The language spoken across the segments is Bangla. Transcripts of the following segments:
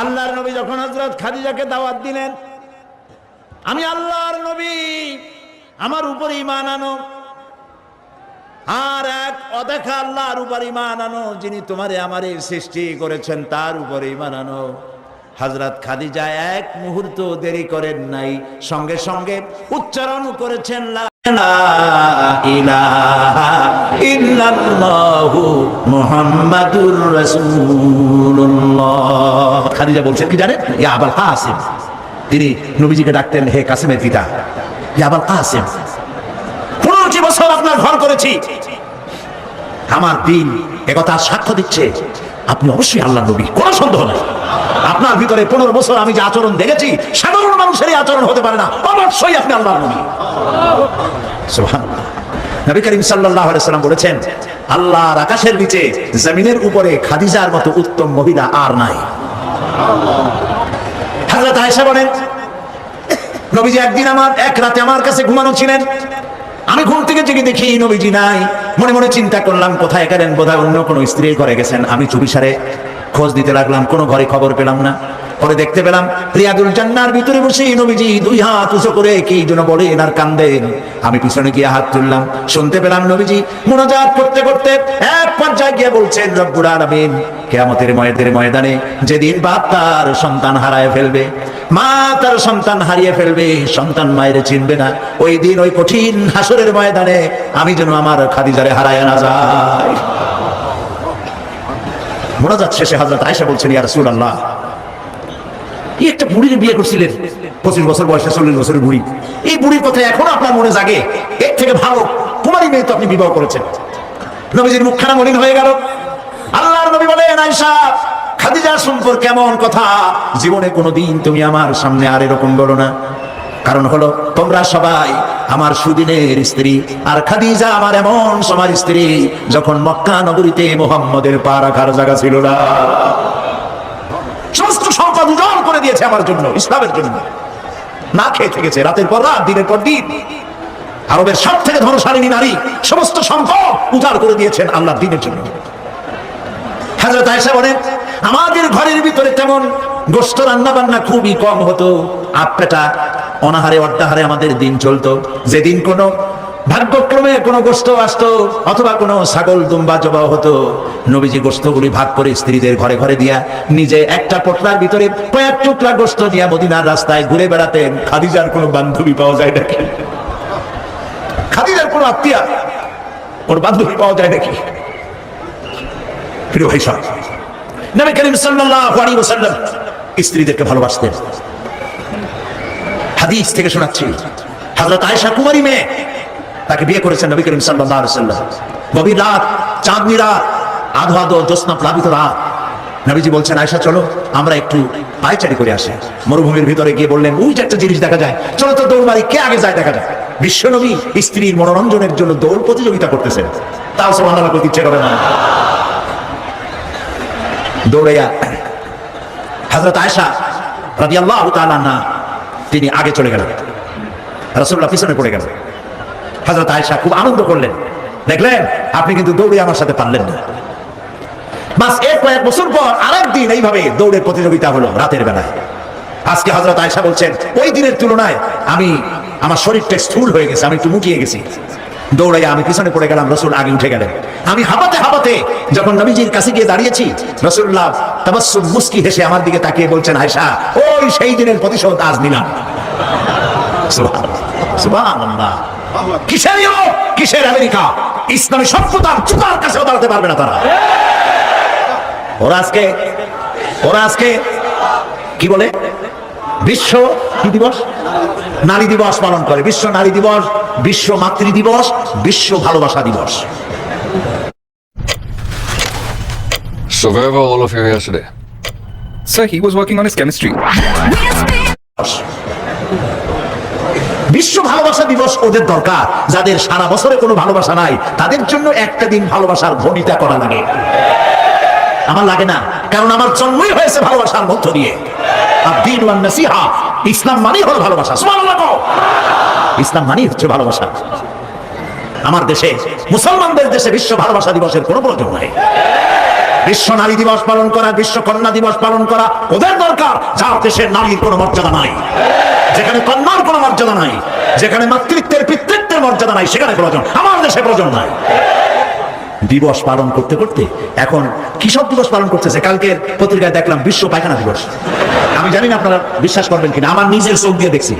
আল্লাহর নবী যখন হজরত খাদিজাকে দাওয়াত দিলেন, আমি আল্লাহর নবী, আমার উপর ইমান আনো। আর এক অদেখা আল্লাহর উপর ইমান আনো, যিনি তোমারে আমারে সৃষ্টি করেছেন, তার উপর ইমান আনো। হজরত খাদিজা এক মুহূর্ত দেরি করেন নাই, সঙ্গে সঙ্গে উচ্চারণ করেছেন তিনি নবীজিকে ডাকতেন, হে পিতা। বছর আপনার ঘর করেছি। আমার দিন একথা সাক্ষ্য দিচ্ছে। আপনি অবশ্যই আল্লাহ নবী, কোনো সন্দেহ নাই। আপনার ভিতরে পনেরো বছর আমি যে আচরণ দেখেছি, সাধারণ মানুষেরই আচরণ হতে পারে না। অবশ্যই আপনি আল্লাহ নবী। নবী করিম সাল্লাম বলেছেন, আল্লাহর আকাশের নিচে জমিনের উপরে খাদিজার মতো উত্তম মহিলা আর নাই। নবীজি একদিন আমার, এক রাতে আমার কাছে ঘুমানো ছিলেন। আমি ঘুম থেকে জেগে দেখি নবীজি নাই। মনে মনে চিন্তা করলাম, কোথায় গেলেন? বোধহয় অন্য কোনো স্ত্রী ঘরে গেছেন। আমি চুপিসারে খোঁজ দিতে লাগলাম, কোনো ঘরে খবর পেলাম না। পরে দেখতে পেলাম রিয়াদুল জান্নার ভিতরে বসে নবীজি দুই হাত উঁচু করে কি যেন বলেন আর কান্দেন। আমি পিছনে গিয়ে হাত তুললাম। শুনতে পেলাম নবীজি মোনাজাত করতে করতে এক পর্যায়ে গিয়ে বলছেন, রব্বুল আলামিন, কেয়ামতের ময়দের ময়দানে যেদিন বাপ তার সন্তান হারায় ফেলবে, মা তার সন্তান হারিয়ে ফেলবে, সন্তান মায়ের চিনবে না, ওই দিন ওই কঠিন হাসরের ময়দানে আমি যেন আমার খাদিজারে হারায় না যাই। মোনাজাত শেষে হাজরত আয়েশা বলছেন, ইয়া রাসূলুল্লাহ একটা বুড়ির বিয়ে করছিলেন? পঁচিশ বছর বয়সে চল্লিশ বছরের বুড়ি। এই বুড়ির কথা এখনও আপনার মনে জাগে? এর থেকে ভালো কুমারী মেয়ে তো আপনি বিবাহ করেছেন। নবীজির মুখখানা মলিন হয়ে গেল। আল্লাহর নবী বলেন, আয়েশা, খাদিজা সম্পর্কে কেমন কথা? জীবনে কোনোদিন তুমি আমার সামনে আর এরকম বলো না। কারণ হলো, তোমরা সবাই আমার সুদিনের স্ত্রী। আর খাদিজা আমার এমন সময় স্ত্রী, যখন মক্কা নগরীতে মোহাম্মদের পা রাখার জায়গা ছিল না সমস্ত সম্পদ উজাড় করে দিয়েছে আমার জন্য, ইসলামের জন্য। না খেয়ে থেকেছে, রাতের পর রাত, দিনের পর দিন। আরবের সব থেকে ধনশালিনী নারী, সমস্ত সম্পদ উজাড় করে দিয়েছেন আল্লাহ দিনের জন্য। হাজরত আয়েশা বলেন, আমাদের ঘরের ভিতরে তেমন গোস্ত রান্না বান্না খুবই কম হতো। আপেটা অনাহারে অর্ধাহারে আমাদের দিন চলতো। যেদিন কোনো ভাগ্যক্রমে কোনো গোস্ত আসতো অথবা কোনো ছাগল দুম্বা জবা হতো। নবীজি গোস্তগুলি ভাগ করে স্ত্রীদের ঘরে ঘরে দিয়া নিজে একটা পোটলার ভিতরে কয়েক টুকরা গোস্ত দিয়া মদিনার রাস্তায় ঘুরে বেড়াতেন। খাদিজার কোনো বান্ধবী পাওয়া যায় নাকি? খাদিজার কোনো আত্মীয়া ওর বান্ধবী পাওয়া যায় নাকি? প্রিয় ভাই সাহেব নবী করিম সাল্লাল্লাহু আলাইহি স্ত্রীদেরকে ভালোবাসতেন। হাদিস থেকে শোনাচ্ছি। হযরত আয়েশা কুমারী মেয়ে তাকে বিয়ে করেছেন নবী করিম আলাইহি গভীর রাত, চাঁদনি রাত, আধো আধো জ্যোৎস্না প্লাবিত রাত। নবীজি বলছেন, আয়েশা, চলো, আমরা একটু পায়চারি করে আসি। মরুভূমির ভিতরে গিয়ে বললেন, ওই যে একটা জিনিস দেখা যায়। চলো তো দৌড় মারি, কে আগে যায় দেখা যায় বিশ্বনবী স্ত্রীর মনোরঞ্জনের জন্য দৌড় প্রতিযোগিতা করতেছেন। তাও সুবহানাল্লাহ করতে ইচ্ছে করে না। দৌড়াইয়া হজরত আয়সা রাজি আল্লাহ তিনি আগে চলে গেলেন। রসুল্লাহ পিছনে পড়ে গেলেন। হজরত আয়সা খুব আনন্দ করলেন। দেখলেন আপনি কিন্তু দৌড়ে আমার সাথে পারলেন না। বাসের কয়েক বছর পর আরেক দিন এইভাবে দৌড়ের প্রতিযোগিতা হলো রাতের বেলায়। আজকে হজরত আয়সা বলছেন ওই দিনের তুলনায় আমি আমার শরীরটা স্থূল হয়ে গেছে আমি একটু মুটিয়ে গেছি। দৌড়াইয়া আমি পিছনে পড়ে গেলাম রসুল আগে উঠে গেলেন। আমি হাঁপাতে হাঁপাতে যখন নবীজির কাছে গিয়ে দাঁড়িয়েছি রসুল্লাহ তাবাসসুম মুস্কি হেসে আমার দিকে তাকিয়ে বলছেন আয়সা ওই সেই দিনের প্রতিশোধ আজ নিলাম। সুবহানাল্লাহ, সুবহানাল্লাহ। কিসের ইউরোপ? কিসের আমেরিকা? ইসলামী সভ্যতার জুতার কাছেও দাঁড়াতে পারবে না তারা। ওরা আজকে ওরা আজকে কি বলে? বিশ্ব কি দিবস? নারী দিবস পালন করে। বিশ্ব নারী দিবস বিশ্ব মাতৃ দিবস বিশ্ব ভালোবাসা দিবস। So where were all of you yesterday? Sir, he was working on his chemistry. বিশ্ব ভালোবাসা দিবস ওদের দরকার। যাদের সারা বছরে কোনো ভালোবাসা নাই, তাদের জন্য একটা দিন ভালোবাসার ভনিতা করা লাগে। আমার লাগে না, কারণ আমার জন্মই হয়েছে ভালোবাসার মধ্য দিয়ে। ইসলাম ভালোবাসা। ইসলাম মানেই হচ্ছে ভালোবাসা। আমার দেশে, মুসলমানদের দেশে বিশ্ব ভালোবাসা দিবসের কোনো বিশ্ব নারী দিবস পালন করা দিবস পালন করা ওদের দরকার, যার দেশে নারীর কোনো মর্যাদা নাই। যেখানে কন্যার কোনো মর্যাদা নাই, যেখানে মাতৃত্বের পিতৃত্বের মর্যাদা নাই, সেখানে প্রয়োজন আমার দেশে প্রয়োজন নাই। দিবস পালন করতে করতে, এখন কিসব দিবস পালন করতেছে? কালকের পত্রিকায় দেখলাম বিশ্ব পায়খানা দিবস। আমি জানি না আপনারা বিশ্বাস করবেন কিনা, আমার নিজের চোখ দিয়ে দেখছি।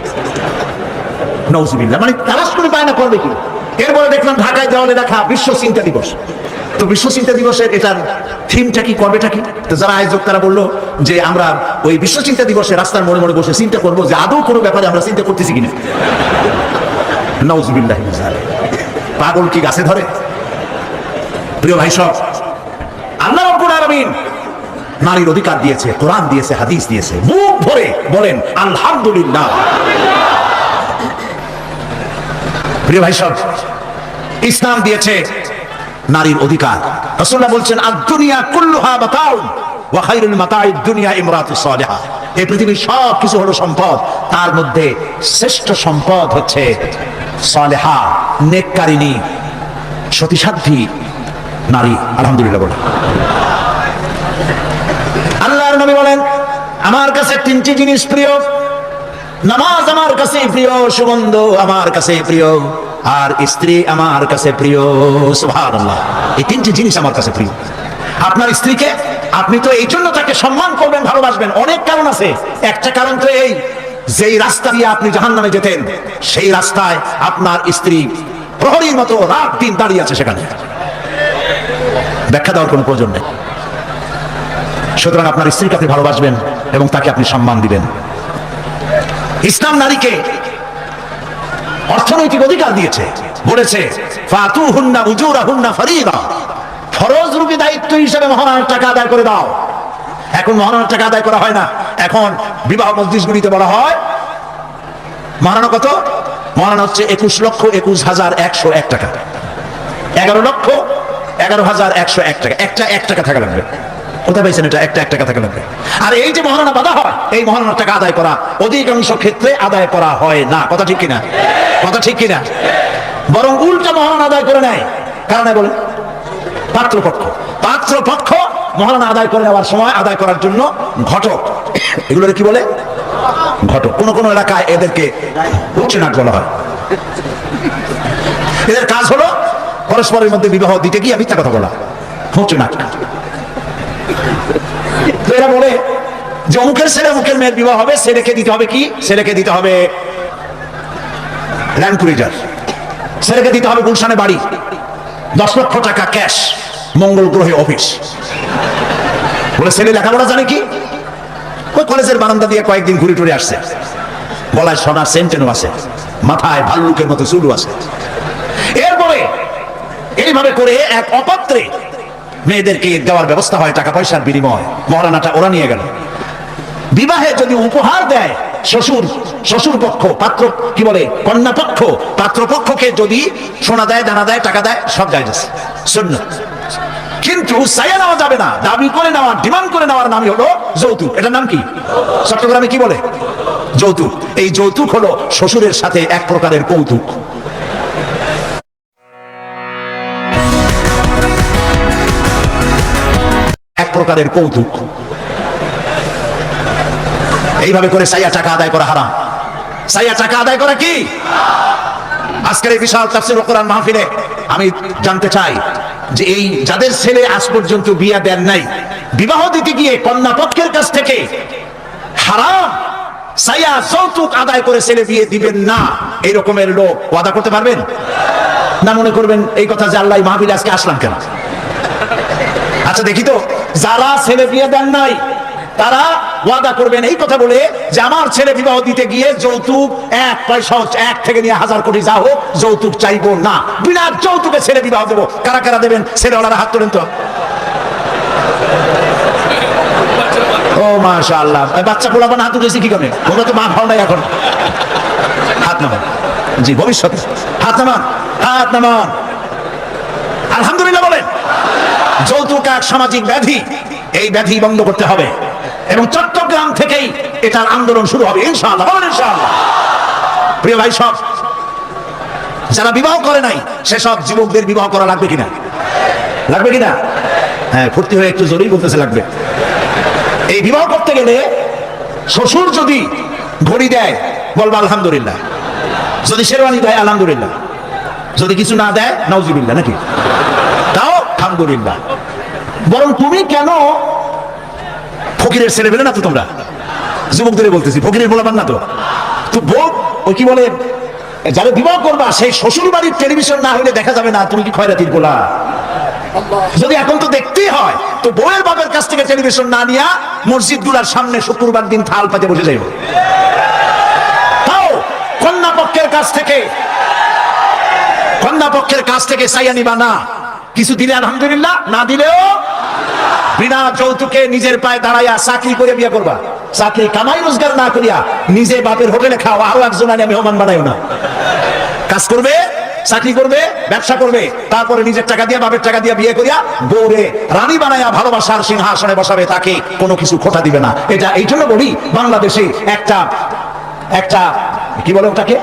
নৌজুবিল্লাহ মানে তালাশ করে পায় না করবে কি? এরপরে দেখলাম ঢাকায় দেওয়ালে দেখা বিশ্ব চিন্তা দিবস। তো বিশ্ব চিন্তা দিবসের এটার থিমটা কি করবেটা কি? তো যারা আয়োজক, তারা বলল যে আমরা ওই বিশ্ব চিন্তা দিবসে রাস্তার মোড়ে মোড়ে বসে চিন্তা করব যে আদৌ কোনো ব্যাপারে আমরা চিন্তা করতেছি কিনা। নৌজুবিল্লাহ পাগল কি গাছে ধরে? প্রিয় ভাই সব, আল্লাহ নারীর অধিকার দিয়েছে, কোরআন দিয়েছে, হাদিস দিয়েছে, মুখ ভরে বলেন, আলহামদুলিল্লাহ। প্রিয় ভাই সব, ইসলাম দিয়েছে নারীর অধিকার। রাসূলুল্লাহ বলছেন, আদ-দুনিয়া কুল্লুহা মাতাউন ওয়া দুনিয়া সালিহা। এই পৃথিবীর সব কিছু হলো সম্পদ। তার মধ্যে শ্রেষ্ঠ সম্পদ হচ্ছে সালেহা নেককারিনী নারী। আলহামদুলিল্লাহ আল্লাহর নবী বলেন, আমার কাছে তিনটি জিনিস প্রিয়। নামাজ আমার কাছে প্রিয়, সুগন্ধ আমার কাছে প্রিয়। আর স্ত্রী আমার কাছে প্রিয়, সুবহানাল্লাহ। এই তিনটি জিনিস আমার কাছে প্রিয়। আপনার স্ত্রীকে আপনি তো এই জন্য তাকে সম্মান করবেন, ভালোবাসবেন। অনেক কারণ আছে। একটা কারণ তো এই, যেই রাস্তা দিয়ে আপনি জাহান্নামে যেতেন, সেই রাস্তায় আপনার স্ত্রী প্রহরীর মতো রাত দিন দাঁড়িয়ে আছে সেখানে। ব্যাখ্যা দেওয়ার কোনো প্রয়োজন নেই। সুতরাং আপনার স্ত্রীকে আপনি ভালোবাসবেন এবং তাকে আপনি সম্মান দিবেন। ইসলাম নারীকে অর্থনৈতিক অধিকার দিয়েছে। বলেছে ফাতু হুন্না উজুরা হুন্না ফরিদা। ফরজ রূপী দায়িত্ব হিসেবে মহানার টাকা আদায় করে দাও। এখন মহানার টাকা আদায় করা হয় না। এখন বিবাহ মসজিদগুলিতে বলা হয় মহারানা কত? মহারানা হচ্ছে একুশ লক্ষ একুশ হাজার একশো এক টাকা। এগারো লক্ষ এগারো হাজার একশো এক টাকা। একটা এক টাকা থাকা লাগবে। কোথায় পাইছেন এটা? একটা এক টাকা লাগবে আর এই যে মহারণা বাধা হয়, এই মহারণার টাকা আদায় করা অধিকাংশ ক্ষেত্রে আদায় করা হয় না। কথা ঠিক কিনা? কথা ঠিক কিনা? বরং উল্টা মহারণা আদায় করে নেয়। কারণ বলে, পাত্রপক্ষ। পাত্রপক্ষ মহারণা আদায় করে নেওয়ার সময় আদায় করার জন্য ঘটক। এগুলোর কি বলে? ঘটক। কোন কোন এলাকায় এদেরকে উচ্চনাট বলা হয়। এদের কাজ হলো, পরস্পরের মধ্যে বিবাহ দিতে গিয়ে মিথ্যা কথা বলা। হচ্ছে না তো এরা বলে যে অমুকের ছেলে, অমুকের মেয়ের বিবাহ হবে, ছেলেকে দিতে হবে কি? ছেলেকে দিতে হবে দিতে হবে গুলশানে বাড়ি। দশ লক্ষ টাকা ক্যাশ, মঙ্গল গ্রহে অফিস। বলে, ছেলে লেখাপড়া জানে কি? ওই কলেজের বারান্দা দিয়ে কয়েকদিন ঘুরে টুরে আসছে। গলায় সোনার সেন্টেনও আছে। মাথায় ভাল্লুকের মতো চুলু আছে। এরপরে এইভাবে করে এক অপাত্রে মেয়েদেরকে দেওয়ার ব্যবস্থা হয়, টাকা পয়সার বিনিময়। মহারানাটা ওরা নিয়ে গেল। বিবাহে যদি উপহার দেয়, শ্বশুর শ্বশুর পক্ষ পাত্র, কি বলে কন্যা পক্ষ পাত্র পক্ষকে যদি সোনা দেয়, দানা দেয়, টাকা দেয়, সব যায় শূন্য কিন্তু সাইয়া নেওয়া যাবে না। দাবি করে নেওয়া, ডিমান্ড করে নেওয়ার নামই হলো যৌতুক। এটার নাম কি? চট্টগ্রামে কি বলে? যৌতুক। এই যৌতুক হলো শ্বশুরের সাথে এক প্রকারের কৌতুক। প্রকারের কৌতুক। এইভাবে করে সাইয়া টাকা আদায় করা হারাম। সাইয়া টাকা আদায় করা কি? আজকের এই বিশাল তাফসির কোরআন মাহফিলে আমি জানতে চাই যে এই যাদের ছেলে আজ পর্যন্ত বিয়া দেন নাই, বিবাহ দিতে গিয়ে কন্যা পক্ষের কাছ থেকে হারাম? সাইয়া যৌতুক আদায় করে ছেলে বিয়ে দিবেন না, এই রকমের লোক ওয়াদা করতে পারবেন? না মনে করবেন এই কথা যে আল্লাহ মাহফিলে আজকে আসলাম কেন? আচ্ছা দেখি তো। যারা ছেলে বিয়ে দেন নাই, তারা ওয়াদা করবেন এই কথা বলে যে আমার ছেলে বিবাহ দিতে গিয়ে যৌতুক এক পয়সা এক থেকে নিয়ে হাজার কোটি যা হোক, যৌতুক চাইব না। বিনা যৌতুকে ছেলে বিবাহ দেবো। কারা কারা দেবেন? ছেলেওয়ালারা হাত তোলেন তো। ও মাশা আল্লাহ বাচ্চা পোলাপান হাত উঠেছে কি করে তো মা ভাও নাই এখন। হাত নামান। জি, ভবিষ্যতে। হাত নামান হাত নামান। আলহামদুলিল্লাহ বলেন। যৌতুক এক সামাজিক ব্যাধি, এই ব্যাধি বন্ধ করতে হবে। এবং চট্টগ্রাম থেকেই এটার আন্দোলন শুরু হবে। ইনশাআল্লাহ প্রিয় ভাই সব, যারা বিবাহ করে নাই, সেসব যুবকদের বিবাহ করা লাগবে কিনা? লাগবে কিনা? হ্যাঁ ফুর্তি হয়ে একটু জোরেই বলতেছে লাগবে। এই বিবাহ করতে গেলে শ্বশুর যদি ঘড়ি দেয়, বলবা আলহামদুলিল্লাহ। যদি শেরওয়ানি দেয়, আলহামদুলিল্লাহ। যদি কিছু না দেয়, নাউজুবিল্লাহ, নাকি? তাও আলহামদুলিল্লাহ। বরং তুমি কেন ফকিরের ছেলে পেলে না তো তোমরা? যুবকদের বলতেছি, ফকিরের বলাবার না তো। তো বউ ওই কি বলে, যারা বিবাহ করবা, সেই শ্বশুর বাড়ির টেলিভিশন না হলে দেখা যাবে না, তুমি কি খয়রাতির গোলা? যদি এখন তো দেখতেই হয়, তো বউয়ের বাপের কাছ থেকে টেলিভিশন না নিয়া মসজিদগুলার সামনে শুক্রবার দিন থাল পাতে বসে যাইব। তাও কন্যা পক্ষের কাছ থেকে, কন্যা পক্ষের কাছ থেকে সাইয়া নিবা না। কিছু দিলে আলহামদুলিল্লাহ, না দিলেও বিনা যৌতুকে নিজের পায়ে দাঁড়াইয়া চাকরি করে বিয়ে করবা। চাকরি কামাই রোজগার না করিয়া নিজে বাপের হোটেলে খাওয়া, আরও একজন আনি মেহমান বানাইও না। কাজ করবে, চাকরি করবে, ব্যবসা করবে, তারপরে নিজের টাকা দিয়ে, বাপের টাকা দিয়ে বিয়ে করিয়া বউরে রানী বানাইয়া ভালোবাসার সিংহাসনে বসাবে, তাকে কোনো কিছু খোটা দিবে না। এটা এই জন্য বলি বাংলাদেশে একটা একটা, কি বলে ওটাকে?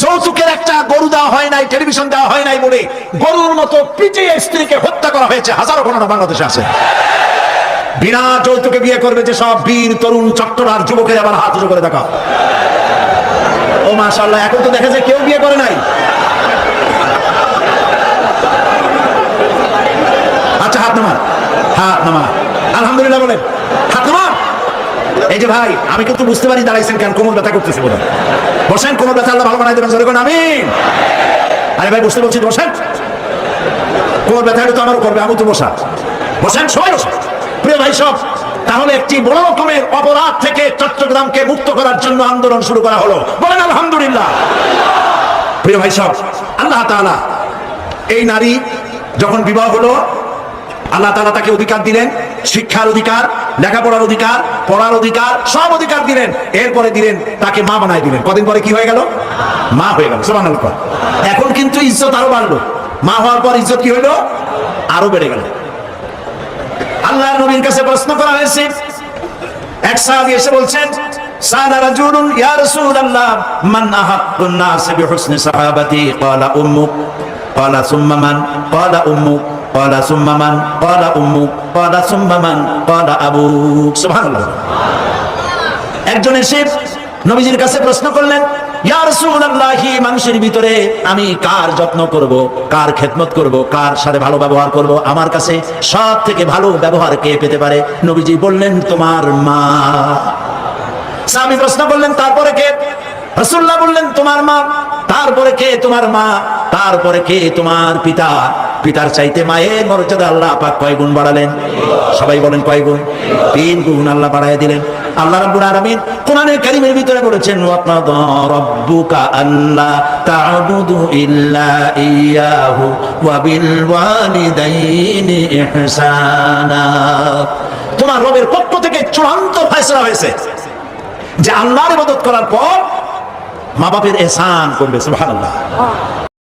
যৌতুকের একটা গরু দেওয়া হয় নাই, টেলিভিশন দেওয়া হয় নাই বলে গরুর মতো পিটিয়ে স্ত্রীকে হত্যা করা হয়েছে। হাজারো ঘটনা বাংলাদেশে আছে। বিনা যৌতুকে বিয়ে করবে যে সব বীর, তরুণ চট্টরার যুবকের আবার হাত করে দেখা। ও মাশাল্লাহ এখন তো দেখা যায় কেউ বিয়ে করে নাই। আচ্ছা হাত নামা হাত নামা আলহামদুলিল্লাহ বলেন। যে ভাই, আমি কিন্তু বুঝতে পারি দাঁড়াইছেন কেন কোমর ব্যথা করতেছে বলে বসেন কোমর ব্যথা আল্লাহ ভালো বানাই দেবেন আমি আরে ভাই, বুঝতে বলছি বসেন। কোমর ব্যথা তো আমারও করবে, আমি তো বসা। বসেন, সবাই প্রিয় ভাই, সব, তাহলে একটি বড় রকমের অপরাধ থেকে চট্টগ্রামকে মুক্ত করার জন্য আন্দোলন শুরু করা হলো। বলেন, আলহামদুলিল্লাহ। প্রিয় ভাই, সব, আল্লাহ তাআলা এই নারী যখন বিবাহ হলো, আল্লাহ তাআলা তাকে অধিকার দিলেন। শিক্ষার অধিকার, লেখাপড়ার অধিকার, পড়ার অধিকার, সব অধিকার দিলেন। এরপরে দিলেন, তাকে মা বানায় দিলেন। কদিন পরে কি হয়ে গেল? মা হয়ে গেল। সুবহানাল্লাহ। এখন কিন্তু ইজ্জত আরও বাড়লো। মা হওয়ার পর ইজ্জত কি হইল? আরও বেড়ে গেল। আল্লাহ নবীর কাছে প্রশ্ন করা হয়েছে। এক সাহাবী এসে বলছেন সাহাবাতি? ক্বালা উম্মুক ক্বালা সুম্মা মান? ক্বালা উম্মুক ক্বালা সুম্মা মান ক্বালা উম্মুক ক্বালা সুম্মা মান ক্বালা আবুক সুবহানাল্লাহ একজন এসে নবীজির কাছে প্রশ্ন করলেন মানুষের ভিতরে আমি কার যত্ন করব? কার খেদমত করব? কার সাথে ভালো ব্যবহার করব? আমার কাছে সব থেকে ভালো ব্যবহার কে পেতে পারে? নবীজি বললেন, তোমার মা। স্বামী প্রশ্ন করলেন, তারপরে কে? রসুল্লাহ বললেন, তোমার মা। তারপরে কে তোমার মা? তারপরে কে তোমার পিতা? পিতার চাইতে মায়ের মর্যাদা আল্লাহ পাক কয় গুণ বাড়ালেন? সবাই বলেন কয় গুণ? তিন গুণ আল্লাহ বাড়ায় দিলেন। আল্লাহ রাব্বুল আলামিন কোরআনের কারীমের ভিতরে বলেছেন ওয়াকাদা রাব্বুকা আল্লা তা'বুদু ইল্লা ইয়াহু ওয়া বিল ওয়ালিদাইনি ইহসানা। তোমার রবের পক্ষ থেকে চূড়ান্ত ফয়সালা হয়েছে যে আল্লাহর ইবাদত করার পর মা বাপের এহসান করবে, সুবহানাল্লাহ।